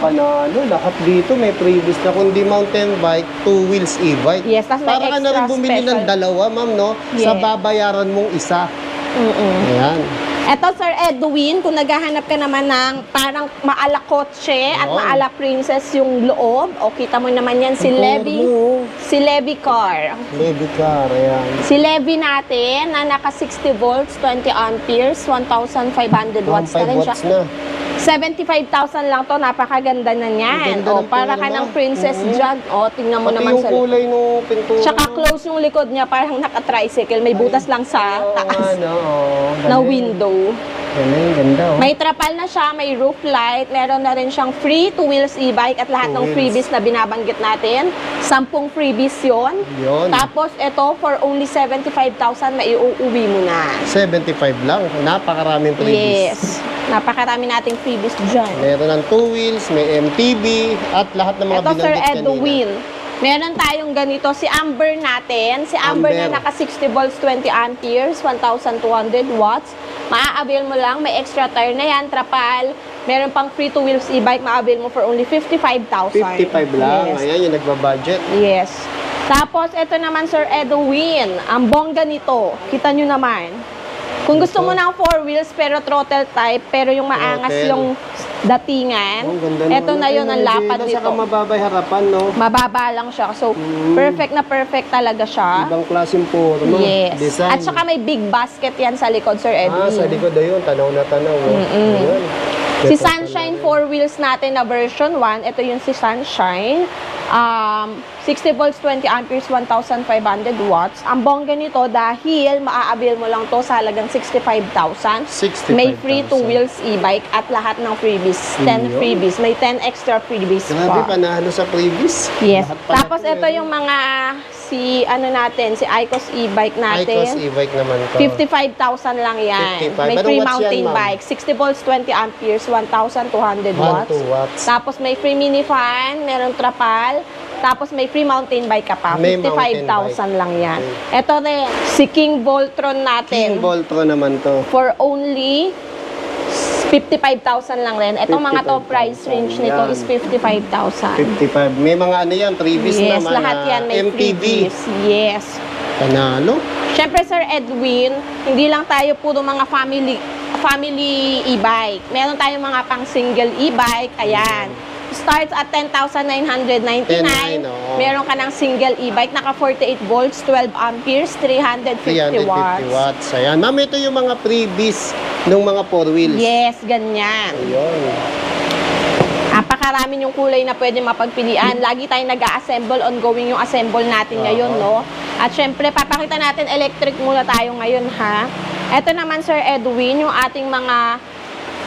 panalo. Lahat dito may previous na. Kundi mountain bike, two wheels e-bike. Yes, tas may Para ka na rin extra bumili ng special. dalawa, ma'am, no? Sa Yes. babayaran mong isa. Mm-mm. Ayan. Eto, Sir Edwin, kung naghahanap ka naman ng parang maala kotse at Yun. maala princess yung loob, o kita mo naman yan, si Ang si Levi Car. Baby car, ayan. Si Levi natin, na naka 60 volts, 20 amperes, 1,500 watts na 1.5 rin siya. watts na. 75,000 lang to, napakaganda na niyan. Ganda O, ng para ka ng princess Oo. dyan. O, tingnan mo Pati naman yung sa... kulay ng pintura. Tsaka close yung likod niya, parang naka-tricycle. May butas lang sa Oo, taas ano, oo. na Galing. window. Galing, ganda, oh. May trapal na siya, may roof light, meron na rin siyang free two wheels e-bike at lahat Two ng wheels. freebies na binabanggit natin. Sampung freebies yon. Yun. Tapos ito, for only 75,000, maiuuwi mo na. 75 lang. Napakaraming previous. Yes. Napakarami nating freebies dyan. Meron ng two wheels, may MTB, at lahat ng mga Ito, Sir binanggit kanina. Edwin. Meron tayong ganito, si Amber natin. Si Amber, Amber. na naka 60 volts, 20 amperes, 1,200 watts. Maa-avail mo lang, may extra tire na yan, trapal. Meron pang free two wheels e-bike, maa-avail mo for only 55,000. 55 lang. Yes. Ayan yung nagbabudget. Yes. Tapos, ito naman, Sir Edwin. Ang bongga nito. Kita nyo naman. Kung gusto mo ng four wheels pero throttle type, pero yung maangas Throttle. yung datingan, Oh, ganda naman. na yun ang lapad nito. Saka mababa yung harapan, no? Mababa lang siya. So, Mm. perfect na perfect talaga siya. Ibang klaseng forma. Yes. Design. At saka may big basket yan sa likod, Sir Ah, Edwin. sa likod ayun. Tanaw na tanaw. oh. Ayan. Si Ito Sunshine pala. four wheels natin na version 1, ito yung si Sunshine. Um, 60 volts, 20 amperes, 1,500 watts. Ang bongga nito dahil maa-avail mo lang to sa halagang 65,000. 65,000. May free two wheels e-bike at lahat ng freebies. 10 Yun. freebies. May 10 extra freebies Grabe, pa. panalo sa previous. Yes. Lahat pala Tapos to, ito eh. yung mga si ano natin, si Icos e-bike natin. Icos e-bike naman to. 55,000 lang yan. 55. May Anong free watts yan, mountain ma'am? bike. 60 volts, 20 amperes, 1,200 1 watts. 2 watts. Tapos may free mini fan, merong trapal. Tapos may free mountain bike ka pa. May mountain 55,000 lang yan. Ito rin, si King Voltron natin. King Voltro naman to. For only 55,000 lang rin. Itong mga to 55,000. price range nito Yan. is 55,000. 55. May mga ano yan, previous Yes, naman. lahat yan may freebies. Yes. Panalo. Siyempre, Sir Edwin, hindi lang tayo puro mga family family e-bike. Meron tayong mga pang single e-bike. Ayan. Starts at 10,999. 10,900, oo. Meron ka ng single e-bike, naka 48 volts, 12 amperes, 350, 350 watts. watts. Ayan. Ma'am, ito yung mga previous ng mga four wheels. Yes, ganyan. Ayun. Napakarami yung kulay na pwede mapagpilian. Lagi tayong nag-assemble, ongoing yung assemble natin Oo. ngayon, no? At syempre, papakita natin electric muna tayo ngayon, ha? Ito naman, Sir Edwin, yung ating mga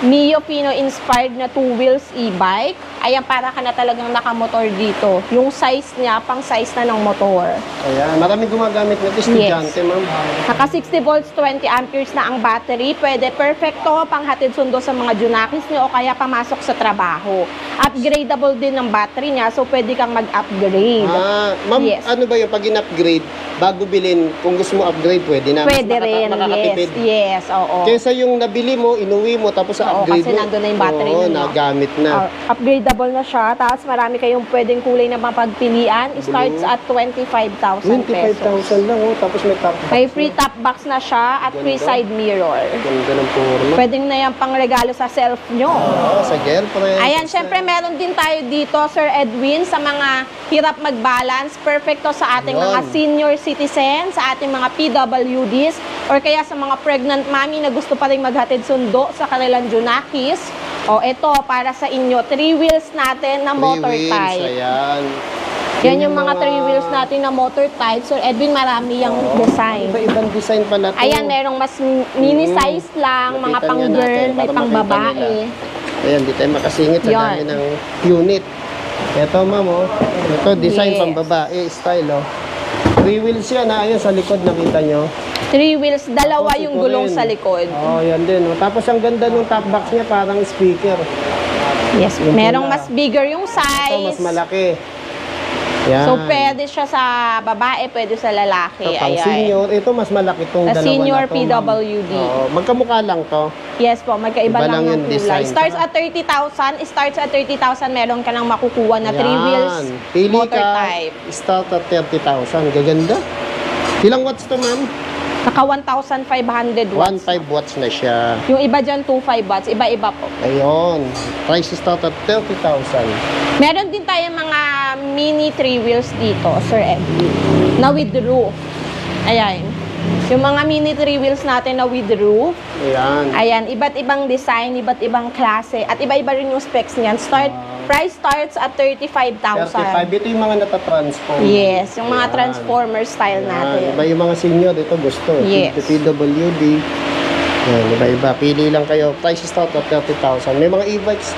Mio Pino inspired na two wheels e-bike. Ayan, para ka na talagang nakamotor dito. Yung size niya, pang size na ng motor. Ayan. Maraming gumagamit nito. Estudyante, ma'am. Naka 60 volts, 20 amperes na ang battery. Pwede perfecto pang hatid sundo sa mga junakis niyo o kaya pamasok sa trabaho. Upgradable din ng battery niya, so pwede kang mag-upgrade. Ah, ma'am, Yes. ano ba yung pag in-upgrade, bago bilhin, kung gusto mo upgrade, pwede na. Mas pwede makata- rin, yes. Yes, oo. Kesa yung nabili mo, inuwi mo, tapos sa Oo, upgrade kasi mo. nandun na yung battery Oo, niyo. nagamit Uh, na. upgradable na siya, tapos marami kayong pwedeng kulay na mapagpilian. Starts at 25,000 pesos. 25,000 lang, oh. Tapos may top box. May free top box na siya at free Ganda. side mirror. Ganda ng forma. Pwedeng na yan pang regalo sa self nyo. Oo, sa girlfriend. Ayan, syempre meron din tayo dito, Sir Edwin, sa mga hirap mag-balance. Perfecto sa ating Yun. mga senior citizens, sa ating mga PWDs, or kaya sa mga pregnant mommy na gusto pa rin maghatid sundo sa kanilang junakis. O ito, para sa inyo, three wheels natin na Three motor wheels, type. Ayan. Yan yung mga three wheels natin na motor type. Sir Edwin, marami yung design. Iba-ibang design pala to. Ayan, merong mas mini Mm. size lang, mga Nakita pang niya girl, natin may pang babae. nila. Ayan, di tayo makasingit sa dami ng unit. Ito, ma'am, oh. Ito, design Yes. pang babae, style, oh. Three wheels yan, ah. Ayun, sa likod, nakita nyo. Three wheels, dalawa yung ito gulong rin. sa likod. Oh, yan din. Oh. Tapos ang ganda ng top box niya, parang speaker. Yes, Yung merong pula. mas bigger yung Ito, size. mas malaki. Yan. So, pwede siya sa babae, pwede sa lalaki. Ito, pang Ayan. senior. Ito, mas malaki itong Sa dalawa senior na to. PWD. Oo, magkamukha lang to. Yes po, magkaiba Iba lang lang ng yung kulay. design. Starts at 30,000. Starts at 30,000, meron ka nang makukuha na 3 Yan. wheels Pili motor ka, type. start at 30,000. Gaganda. Ilang watts to, ma'am? Naka 1,500 watts. 1.5 watts na siya. Yung iba dyan, 2,500 watts. Iba-iba po. Ayun. Price start at 30,000. Meron din tayo mga mini 3 wheels dito, Sir Edwin. Na with roof. Ayan. Yung mga mini 3 wheels natin na with roof. Ayan. Ayan, iba't ibang design, iba't ibang klase. At iba-iba rin yung specs niyan. Start, price starts at 35,000. 35. Ito yung mga natatransform. Yes, yung mga Ayan. transformer style Ayan. natin. Iba yung mga senior. Ito gusto. Yes. PWD. Ayan, iba-iba. Pili lang kayo. Price start at 30,000. May mga e-bikes.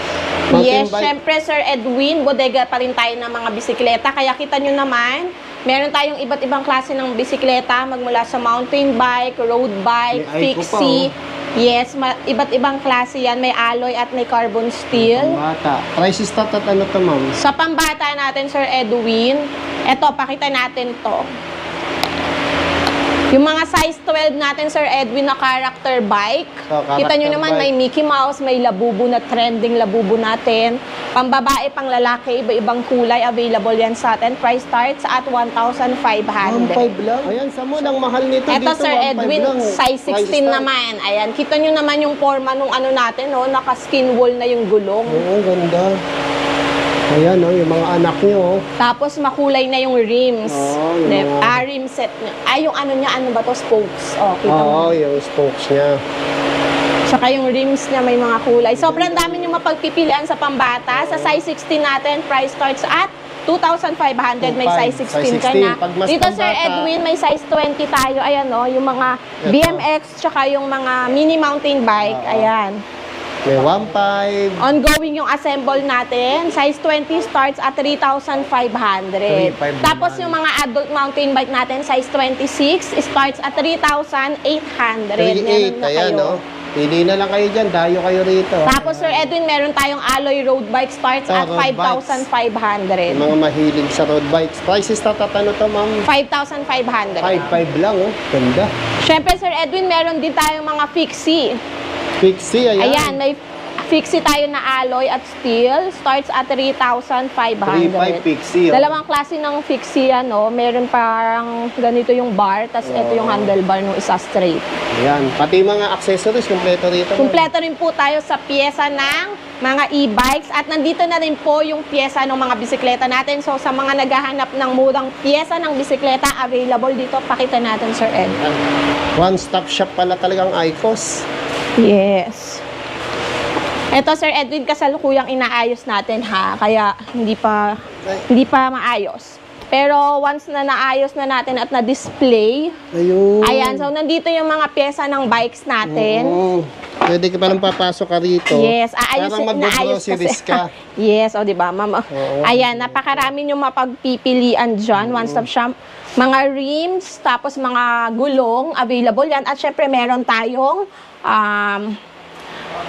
Yes, bike. syempre Sir Edwin, bodega pa rin tayo ng mga bisikleta. Kaya kita nyo naman, meron tayong iba't ibang klase ng bisikleta, magmula sa mountain bike, road bike, May fixie. Yes, ma- iba't ibang klase yan. May alloy at may carbon steel. Bata. Price start at ano to, ma'am? Sa pambata natin, Sir Edwin, eto, pakita natin to. Yung mga size 12 natin, Sir Edwin, na character bike. Oh, character Kita nyo naman, bike. may Mickey Mouse, may labubo na trending labubo natin. Pambabae, pang lalaki, iba-ibang kulay, available yan sa atin. Price starts at 1,500. 1.5 lang. Ayan, sa mo lang mahal nito Eto, dito. Sir 1.5 Edwin, lang. size Price 16 start. naman. Ayan, kita nyo naman yung forma nung ano natin, no? Naka-skin wool na yung gulong. Oo, ganda. Ayan, oh, yung mga anak nyo, oh. Tapos makulay na yung rims. Oh, yung mga- Ah, rim set niya. Ay, yung ano niya, ano ba to? Spokes. Oh, kita Oo, mo. yung spokes niya. Tsaka yung rims niya may mga kulay. Sobrang dami yung mapagpipilian sa pambata. Sa size 16 natin, price starts at 2,500. May 2,500. size 16 ka Size 16. na. Pag mas Dito, Sir Edwin, may size 20 tayo. Ayan, oh, yung mga Ito. BMX, tsaka yung mga mini mountain bike. Ayan. May 1.5. Ongoing yung assemble natin. Size 20 starts at 3,500. 3,500 Tapos yung mga adult mountain bike natin, size 26, starts at 3,800. 3.8. Meron na Ayan, kayo. oh. Pili na lang kayo dyan. Dayo kayo rito. Tapos Sir Edwin, meron tayong alloy road bike starts Ah, at road bikes. 5,500. Yung mga mahilig sa road bikes. Prices start at ano to, ma'am? 5,500. 5.5 lang, oh. Ganda. Siyempre Sir Edwin, meron din tayong mga fixie. Pixie, ayan. Ayan, may fixie tayo na alloy at steel. Starts at 3,500. 3.5 Pixie, oh. Dalawang klase ng fixie yan, no? Meron parang ganito yung bar, tas ito yung handlebar ng isa straight. Ayan. Pati mga accessories, kompleto rito. Kumpleto rin po tayo sa pyesa ng mga e-bikes at nandito na rin po yung pyesa ng mga bisikleta natin. So sa mga naghahanap ng murang pyesa ng bisikleta, available dito. Pakita natin, Sir Ed. One-stop shop pala talagang Icos. Yes. Ito, Sir Edwin, kasalukuyang inaayos natin ha. Kaya hindi pa hindi pa maayos. Pero once na naayos na natin at na-display, Ayun. ayan, so nandito yung mga pyesa ng bikes natin. Oo. Pwede ka palang papasok ka rito. Yes, aayos Parang naayos mag-groceries ka. yes, o di ba, mama? Oo. Ayan, napakarami yung mapagpipilian dyan. One stop shop. Mga rims, tapos mga gulong, available yan. At syempre, meron tayong, um,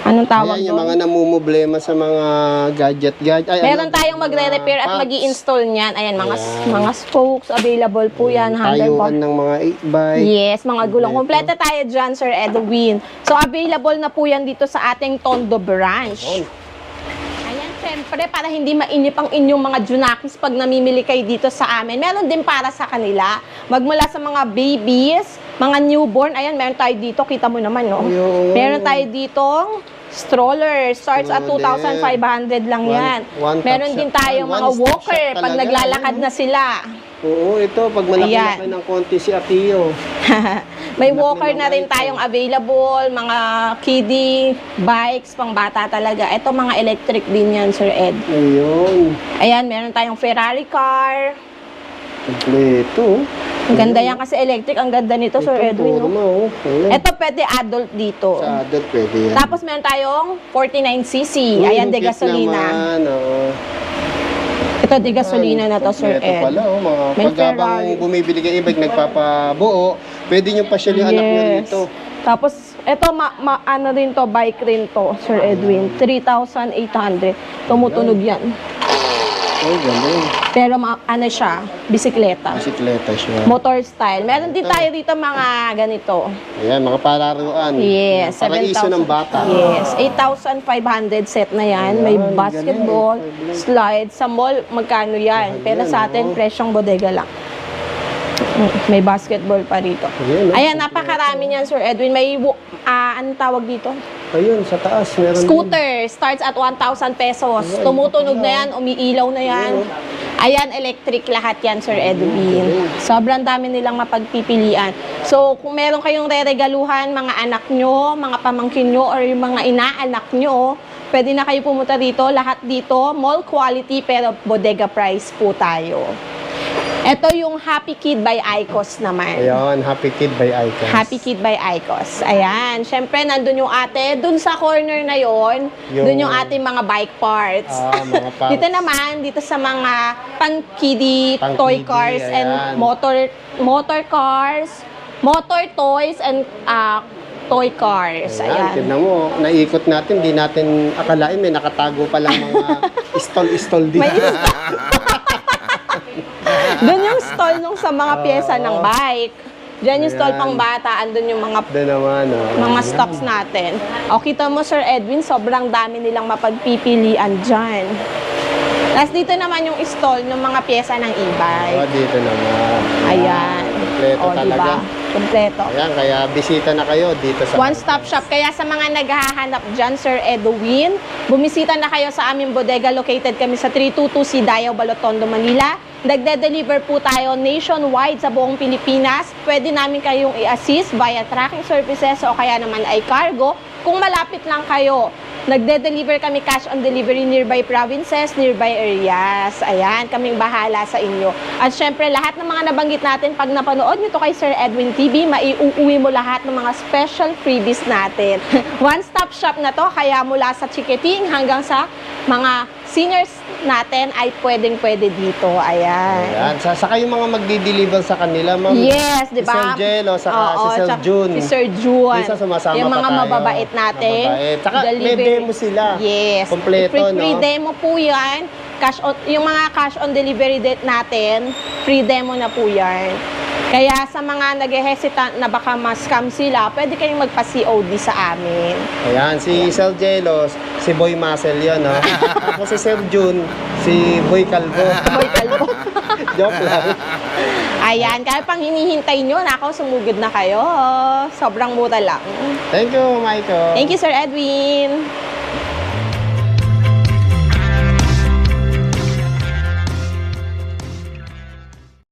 anong tawag Ayan, yung doon? mga namumblema sa mga gadget-gadget. Ay, Meron ano, tayong magre-repair at mag install niyan. Ayan, mga Ayan. mga spokes, available po yan. Tayuan ng mga e-bike. Yes, mga gulong. Kompleto. Tayo dyan, Sir Edwin. So, available na po yan dito sa ating Tondo branch. Ayun. Ayan, syempre, para hindi mainip ang inyong mga junakis pag namimili kayo dito sa amin, meron din para sa kanila. Magmula sa mga babies, mga newborn, ayan, meron tayo dito, kita mo naman, no? Ayun. Meron tayo dito, stroller, starts at Stroller. 2,500 lang One- yan. one meron din shop. tayo One mga walker, shop pag talaga, naglalakad na sila. Oo, ito. Pag malaki-laki ng konti si Atiyo. May Laki walker na rin tayong available, mga kiddie, bikes, pang bata talaga. Ito mga electric din yan, Sir Ed. Ayun. Ayan, meron tayong Ferrari car. Kompleto. Ang ganda yan kasi electric. Ang ganda nito, Sir Ito, Edwin. No? oh. Ito pwede adult dito. Sa adult pwede yan. Tapos meron tayong 49cc. Uy, Ayan, de gasolina. naman, oh. Ito, de gasolina na to, Sir Ed. pala, oh, mga May pag habang Ferrari. bumibili kayo ibig nagpapabuo, pwede nyo pasyal yung anak nyo rito. Tapos, ito, ma, ma- ano rin to, bike rin to, Sir Edwin. 3,800. Tumutunog yan. Galing. Pero ma- ano siya, bisikleta. Bisikleta siya. Motor style. Meron din tayo dito mga ganito. Ayan, mga palaruan. Yes, Paraiso 7,000. ng bata. Yes, 8,500 set na yan. May Ayan, basketball, galing. slide. Sa mall, magkano yan? Mahal Pero sa atin, oh. presyong bodega lang. Mm, May basketball pa rito. Ayan. Ayan, napakarami niyan, Sir Edwin. May, wo- ah, tawag dito? Ayun, sa taas. Meron din. Scooter starts at 1,000 pesos. Ay, Tumutunog na yan, umiilaw na yan. Ayan, electric lahat yan, Sir Edwin. Sobrang dami nilang mapagpipilian. So, kung meron kayong re-regaluhan, mga anak nyo, mga pamangkin nyo, or yung mga inaanak nyo, pwede na kayo pumunta dito. Lahat dito, mall quality, pero bodega price po tayo. Ito yung Happy Kid by Icos naman. Ayun, Happy Kid by Icons. Happy Kid by Icos. Ayan. Siyempre, nandun yung ate. Dun sa corner na yon, Yung- dun yung ating mga bike parts. Ah, mga parts. dito naman, dito sa mga pang-kiddie Pang-kiddie, toy cars and ayan. motor motor cars, motor toys and ah, toy cars. Ayan, Ayan. tignan mo, naikot natin, di natin akalain may nakatago palang mga stall-stall dito. May Doon yung stall nung sa mga pyesa ng bike. Diyan yung stall Ayan. pang bata, andun yung mga Doon naman, oh. mga stocks natin. O, kita mo, Sir Edwin, sobrang dami nilang mapagpipilian dyan. Tapos dito naman yung stall ng mga pyesa ng Oh, e-bike. dito naman. Ayan. Kompleto o, talaga. diba? Kompleto. Ayan, kaya bisita na kayo dito sa... One-stop shop. Kaya sa mga naghahanap dyan, Sir Edwin, bumisita na kayo sa aming bodega. Located kami sa 322C Dayaw, Balotondo, Manila. Nagde-deliver po tayo nationwide sa buong Pilipinas. Pwede namin kayong i-assist via tracking services o kaya naman ay cargo. Kung malapit lang kayo, nagde-deliver kami cash on delivery nearby provinces, nearby areas. Ayan, kaming bahala sa inyo. At syempre, lahat ng mga nabanggit natin, pag napanood nyo to kay Sir Edwin TV, maiuuwi mo lahat ng mga special freebies natin. One-stop shop na to, kaya mula sa chiketing hanggang sa mga seniors natin ay pwedeng-pwede dito. Ayan. Ayan, sa, saka yung mga magdi-deliver sa kanila, ma'am. Yes, di ba? Si Sir Jello, saka Oo, si Sir tsaka June. Si Sir June. Minsan sumasama Yung pa mga tayo. mababait natin. Mababait. Tsaka may Delivery. demo sila. Yes. Kompleto, free, free no? demo po yan. Cash on, yung mga cash on delivery date natin, free demo na po yan. Kaya sa mga nag-hesitant na baka ma-scam sila, pwede kayong magpa-COD sa amin. Ayan, si Sir Jello, si Boy Muscle yun, no? Tapos si Sir June, si Boy Calvo. Boy Kalbo. Joke lang. Ayan, kaya pang hinihintay nyo, nakaw, sumugod na kayo. Sobrang mura lang. Thank you, Michael. Thank you, Sir Edwin.